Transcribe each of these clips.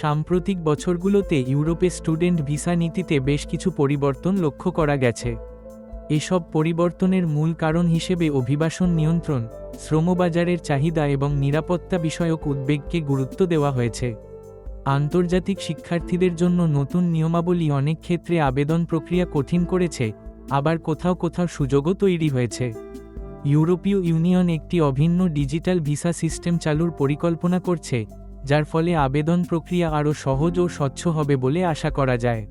সাম্প্রতিক বছরগুলোতে ইউরোপে স্টুডেন্ট ভিসা নীতিতে বেশ কিছু পরিবর্তন লক্ষ্য করা গেছে। এসব পরিবর্তনের মূল কারণ হিসেবে অভিবাসন নিয়ন্ত্রণ, শ্রমবাজারের চাহিদা এবং নিরাপত্তা বিষয়ক উদ্বেগকে গুরুত্ব দেওয়া হয়েছে। আন্তর্জাতিক শিক্ষার্থীদের জন্য নতুন নিয়মাবলী অনেক ক্ষেত্রে আবেদন প্রক্রিয়া কঠিন করেছে, আবার কোথাও কোথাও সুযোগও তৈরি হয়েছে। ইউরোপীয় ইউনিয়ন একটি অভিন্ন ডিজিটাল ভিসা সিস্টেম চালুর পরিকল্পনা করছে যার ফলে আবেদন প্রক্রিয়া আরও সহজ ও স্বচ্ছ হবে বলে আশা করা যায়।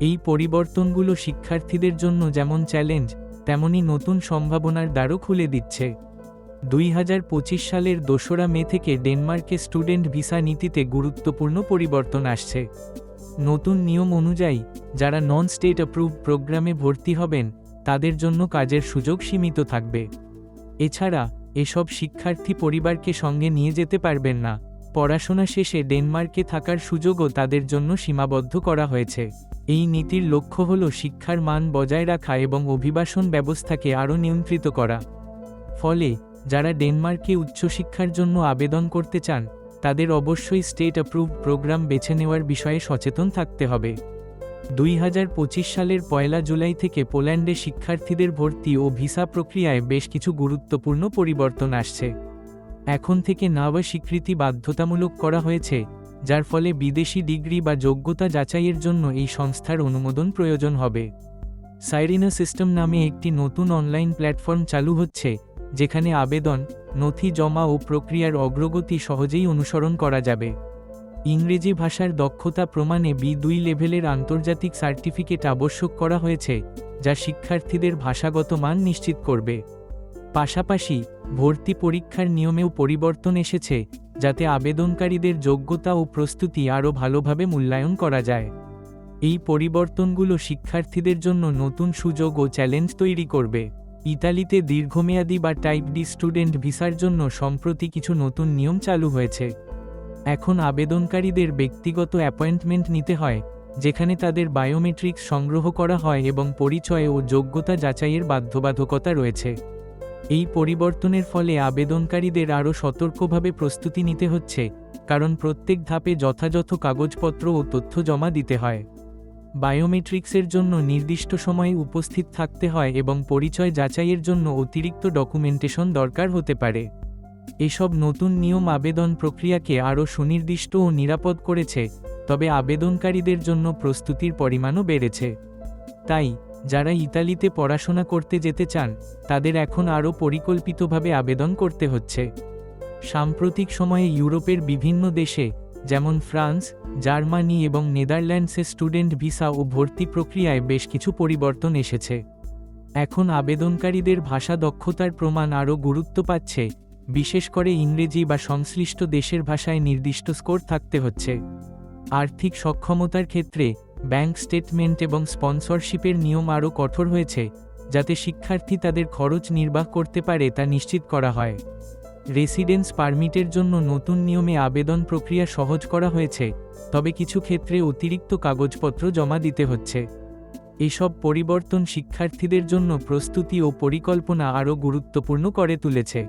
এই পরিবর্তনগুলো শিক্ষার্থীদের জন্য যেমন চ্যালেঞ্জ, তেমনি নতুন সম্ভাবনার দ্বারও খুলে দিচ্ছে। দুই হাজার পঁচিশ সালের দোসরা মে থেকে ডেনমার্কে স্টুডেন্ট ভিসা নীতিতে গুরুত্বপূর্ণ পরিবর্তন আসছে। নতুন নিয়ম অনুযায়ী, যারা নন স্টেট অ্যাপ্রুভ প্রোগ্রামে ভর্তি হবেন, তাদের জন্য কাজের সুযোগ সীমিত থাকবে। এছাড়া, এসব শিক্ষার্থী পরিবারকে সঙ্গে নিয়ে যেতে পারবেন না। পড়াশোনা শেষে ডেনমার্কে থাকার সুযোগও তাদের জন্য সীমাবদ্ধ করা হয়েছে। এই নীতির লক্ষ্য হল শিক্ষার মান বজায় রাখা এবং অভিবাসন ব্যবস্থাকে আরও নিয়ন্ত্রিত করা। ফলে, যারা ডেনমার্কে উচ্চশিক্ষার জন্য আবেদন করতে চান, তাদের অবশ্যই স্টেট অ্যাপ্রুভ প্রোগ্রাম বেছে নেওয়ার বিষয়ে সচেতন থাকতে হবে। দুই হাজার পঁচিশ সালের পয়লা জুলাই থেকে পোল্যান্ডে শিক্ষার্থীদের ভর্তি ও ভিসা প্রক্রিয়ায় বেশ কিছু গুরুত্বপূর্ণ পরিবর্তন আসছে। এখন থেকে নাওয়া স্বীকৃতি বাধ্যতামূলক করা হয়েছে, যার ফলে বিদেশি ডিগ্রি বা যোগ্যতা যাচাইয়ের জন্য এই সংস্থার অনুমোদন প্রয়োজন হবে। সাইরিনা সিস্টেম নামে একটি নতুন অনলাইন প্ল্যাটফর্ম চালু হচ্ছে, যেখানে আবেদন, নথি জমা ও প্রক্রিয়ার অগ্রগতি সহজেই অনুসরণ করা যাবে। ইংরেজি ভাষার দক্ষতা প্রমাণে বি দুই লেভেলের আন্তর্জাতিক সার্টিফিকেট আবশ্যক করা হয়েছে, যা শিক্ষার্থীদের ভাষাগত মান নিশ্চিত করবে। পাশাপাশি ভর্তি পরীক্ষার নিয়মেও পরিবর্তন এসেছে, যাতে আবেদনকারীদের যোগ্যতা ও প্রস্তুতি আরও ভালোভাবে মূল্যায়ন করা যায়। এই পরিবর্তনগুলো শিক্ষার্থীদের জন্য নতুন সুযোগ ও চ্যালেঞ্জ তৈরি করবে। ইতালিতে দীর্ঘমেয়াদী বা টাইপ ডি স্টুডেন্ট ভিসার জন্য সম্প্রতি কিছু নতুন নিয়ম চালু হয়েছে। এখন আবেদনকারীদের ব্যক্তিগত অ্যাপয়েন্টমেন্ট নিতে হয়, যেখানে তাদের বায়োমেট্রিক্স সংগ্রহ করা হয় এবং পরিচয় ও যোগ্যতা যাচাইয়ের বাধ্যবাধকতা রয়েছে। এই পরিবর্তনের ফলে আবেদনকারীদের আরও সতর্কভাবে প্রস্তুতি নিতে হচ্ছে, কারণ প্রত্যেক ধাপে যথাযথ কাগজপত্র ও তথ্য জমা দিতে হয়। বায়োমেট্রিক্সের জন্য নির্দিষ্ট সময়ে উপস্থিত থাকতে হয় এবং পরিচয় যাচাইয়ের জন্য অতিরিক্ত ডকুমেন্টেশন দরকার হতে পারে। এসব নতুন নিয়ম আবেদন প্রক্রিয়াকে আরও সুনির্দিষ্ট ও নিরাপদ করেছে, তবে আবেদনকারীদের জন্য প্রস্তুতির পরিমাণও বেড়েছে। তাই যারা ইতালিতে পড়াশোনা করতে যেতে চান, তাদের এখন আরও পরিকল্পিতভাবে আবেদন করতে হচ্ছে। সাম্প্রতিক সময়ে ইউরোপের বিভিন্ন দেশে, যেমন ফ্রান্স, জার্মানি এবং নেদারল্যান্ডসে স্টুডেন্ট ভিসা ও ভর্তি প্রক্রিয়ায় বেশ কিছু পরিবর্তন এসেছে। এখন আবেদনকারীদের ভাষা দক্ষতার প্রমাণ আরও গুরুত্ব পাচ্ছে, বিশেষ করে ইংরেজি বা সংশ্লিষ্ট দেশের ভাষায় নির্দিষ্ট স্কোর থাকতে হচ্ছে। আর্থিক সক্ষমতার ক্ষেত্রে ব্যাংক স্টেটমেন্ট এবং স্পন্সরশিপের নিয়ম আরও কঠোর হয়েছে, যাতে শিক্ষার্থী তাদের খরচ নির্বাহ করতে পারে তা নিশ্চিত করা হয়। রেসিডেন্স পারমিটের জন্য নতুন নিয়মে আবেদন প্রক্রিয়া সহজ করা হয়েছে, তবে কিছু ক্ষেত্রে অতিরিক্ত কাগজপত্র জমা দিতে হচ্ছে। এসব পরিবর্তন শিক্ষার্থীদের জন্য প্রস্তুতি ও পরিকল্পনা আরও গুরুত্বপূর্ণ করে তুলেছে।